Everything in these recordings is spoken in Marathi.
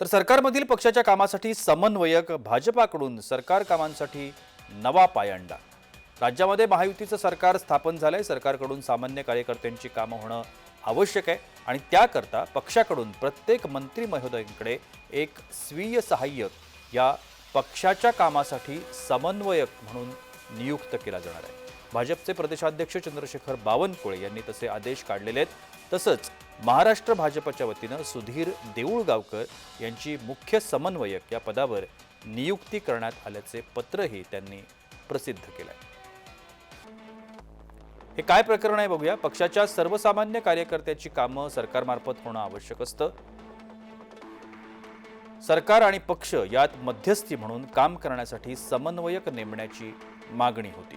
तर सरकारमधील पक्षाच्या कामासाठी समन्वयक भाजपाकडून सरकार कामांसाठी नवा पायंडा राज्यामध्ये महायुतीचं सरकार स्थापन झालंय सरकारकडून सामान्य कार्यकर्त्यांची कामं होणं आवश्यक आहे आणि त्याकरता पक्षाकडून प्रत्येक मंत्री महोदयांकडे एक स्वीय सहाय्यक या पक्षाच्या कामासाठी समन्वयक म्हणून नियुक्त केला जाणार आहे. भाजपचे प्रदेशाध्यक्ष चंद्रशेखर बावनकुळे यांनी तसे आदेश काढलेले आहेत. तसंच महाराष्ट्र भाजपच्या वतीनं सुधीर देऊळगावकर यांची मुख्य समन्वयक या पदावर नियुक्ती करण्यात आल्याचे पत्रही त्यांनी प्रसिद्ध केलं आहे हे काय प्रकरण आहे बघूया. पक्षाच्या सर्वसामान्य कार्यकर्त्याची कामं सरकारमार्फत होणं आवश्यक असतं. सरकार आणि पक्ष यात मध्यस्थी म्हणून काम करण्यासाठी समन्वयक नेमण्याची मागणी होती.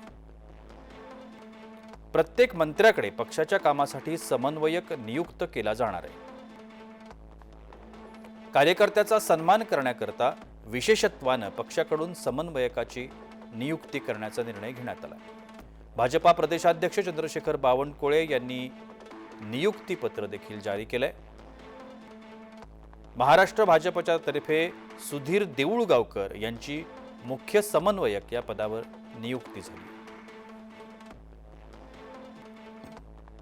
प्रत्येक मंत्र्याकडे पक्षाच्या कामासाठी समन्वयक नियुक्त केला जाणार आहे. कार्यकर्त्याचा सन्मान करण्याकरता विशेषत्वानं पक्षाकडून समन्वयकाची नियुक्ती करण्याचा निर्णय घेण्यात आला. भाजपा प्रदेशाध्यक्ष चंद्रशेखर बावनकुळे यांनी नियुक्तीपत्र देखील जारी केलंय. महाराष्ट्र भाजपच्या तर्फे सुधीर देऊळगावकर यांची मुख्य समन्वयक या पदावर नियुक्ती झाली.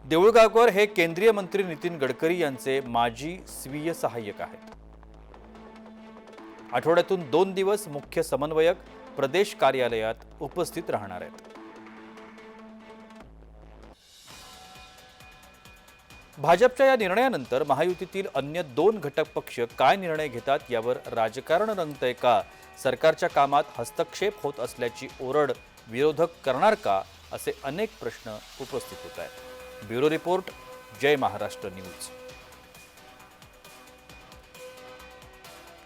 देऊळगावकर हे केंद्रीय मंत्री नितीन गडकरी यांचे माजी स्वीय सहाय्यक आहेत. आठवड्यातून दोन दिवस मुख्य समन्वयक प्रदेश कार्यालयात उपस्थित राहणार आहेत. भाजपच्या या निर्णयानंतर महायुतीतील अन्य दोन घटक पक्ष काय निर्णय घेतात यावर राजकारण रंगतंय का? सरकारच्या कामात हस्तक्षेप होत असल्याची ओरड विरोधक करणार का? असे अनेक प्रश्न उपस्थित होत आहेत. Bureau report Jai Maharashtra news.